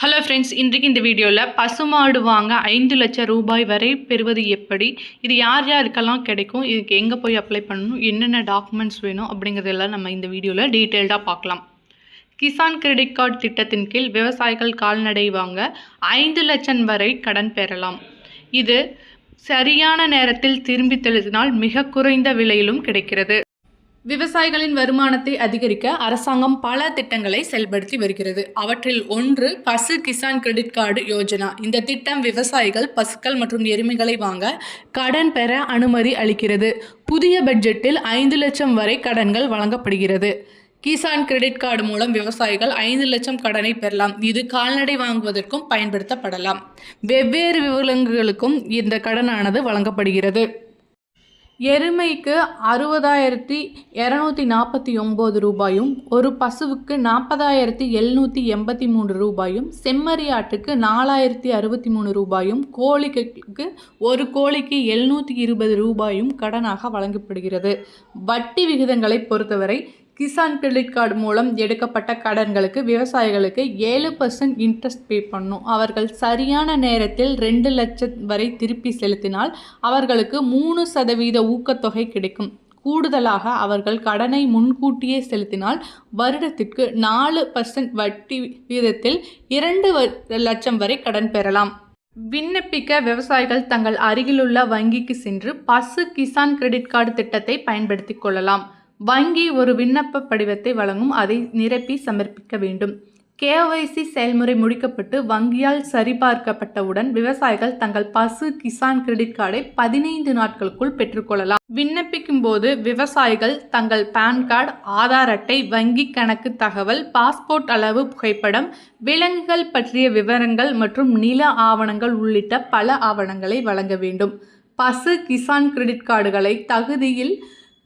Hello friends இன்றைக்கு இந்த வீடியோவில் பசுமாடு வாங்க ஐந்து லட்சம் ரூபாய் வரை பெறுவது எப்படி? இது யார் யாருக்கெல்லாம் கிடைக்கும்? இதுக்கு எங்கே போய் அப்ளை பண்ணணும்? என்னென்ன டாக்குமெண்ட்ஸ் வேணும்? அப்படிங்கிறதெல்லாம் நம்ம இந்த வீடியோவில் டீட்டெயில்டாக பார்க்கலாம். கிசான் கிரெடிட் கார்டு திட்டத்தின் கீழ் விவசாயிகள் கால்நடை வாங்க ஐந்து லட்சம் வரை கடன் பெறலாம். இது சரியான நேரத்தில் திரும்பி தெளிதினால் மிக குறைந்த விலையிலும் கிடைக்கிறது. விவசாயிகளின் வருமானத்தை அதிகரிக்க அரசாங்கம் பல திட்டங்களை செயல்படுத்தி வருகிறது. அவற்றில் ஒன்று பசு கிசான் கிரெடிட் கார்டு யோஜனா. இந்த திட்டம் விவசாயிகள் பசுக்கள் மற்றும் எருமைகளை வாங்க கடன் பெற அனுமதி அளிக்கிறது. புதிய பட்ஜெட்டில் ஐந்து லட்சம் வரை கடன்கள் வழங்கப்படுகிறது. கிசான் கிரெடிட் கார்டு மூலம் விவசாயிகள் ஐந்து லட்சம் கடனை பெறலாம். இது கால்நடை வாங்குவதற்கும் பயன்படுத்தப்படலாம். வெவ்வேறு விலங்குகளுக்கும் இந்த கடனானது வழங்கப்படுகிறது. எருமைக்கு அறுபதாயிரத்தி இரநூத்தி நாற்பத்தி ஒம்பது ரூபாயும் ஒரு பசுவுக்கு நாற்பதாயிரத்தி எழுநூற்றி எண்பத்தி மூணு ரூபாயும் செம்மறியாட்டுக்கு நாலாயிரத்தி அறுபத்தி மூணு ரூபாயும் கோழிக்கு ஒரு கோழிக்கு எழுநூற்றி இருபது ரூபாயும் கடனாக வழங்கப்படுகிறது. வட்டி விகிதங்களை பொறுத்தவரை கிசான் கிரெடிட் கார்டு மூலம் எடுக்கப்பட்ட கடன்களுக்கு விவசாயிகளுக்கு ஏழு பர்சன்ட் இன்ட்ரெஸ்ட் பே பண்ணும். அவர்கள் சரியான நேரத்தில் ரெண்டு லட்சம் வரை திருப்பி செலுத்தினால் அவர்களுக்கு மூணு சதவீத ஊக்கத்தொகை கிடைக்கும். கூடுதலாக அவர்கள் கடனை முன்கூட்டியே செலுத்தினால் வருடத்திற்கு நாலு பர்சன்ட் வட்டி வீதத்தில் இரண்டு லட்சம் வரை கடன் பெறலாம். விண்ணப்பிக்க விவசாயிகள் தங்கள் அருகிலுள்ள வங்கிக்கு சென்று பசு கிசான் கிரெடிட் கார்டு திட்டத்தை பயன்படுத்திக் கொள்ளலாம். வங்கி ஒரு விண்ணப்ப படிவத்தை வழங்கும் அதை நிரப்பி சமர்ப்பிக்க வேண்டும். கேஒய்சி செயல்முறை முடிக்கப்பட்டு வங்கியால் சரிபார்க்கப்பட்டவுடன் விவசாயிகள் தங்கள் பசு கிசான் கிரெடிட் கார்டை பதினைந்து நாட்களுக்குள் பெற்றுக்கொள்ளலாம். விண்ணப்பிக்கும் போது விவசாயிகள் தங்கள் பான் கார்டு ஆதார் அட்டை வங்கி கணக்கு தகவல் பாஸ்போர்ட் அளவு புகைப்படம் விலங்குகள் பற்றிய விவரங்கள் மற்றும் நில ஆவணங்கள் உள்ளிட்ட பல ஆவணங்களை வழங்க வேண்டும். பசு கிசான் கிரெடிட் கார்டுகளை தகுதியில்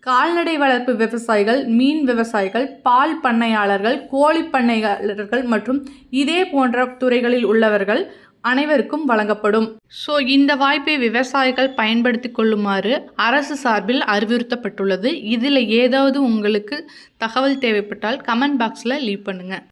கால்நடை வளர்ப்பு விவசாயிகள் மீன் விவசாயிகள் பால் பண்ணையாளர்கள் கோழி பண்ணையாளர்கள் மற்றும் இதே போன்ற துறைகளில் உள்ளவர்கள் அனைவருக்கும் வழங்கப்படும். ஸோ இந்த வாய்ப்பை விவசாயிகள் பயன்படுத்தி கொள்ளுமாறு அரசு சார்பில் அறிவுறுத்தப்பட்டுள்ளது. இதில் ஏதாவது உங்களுக்கு தகவல் தேவைப்பட்டால் கமெண்ட் பாக்ஸில் லீவ் பண்ணுங்கள்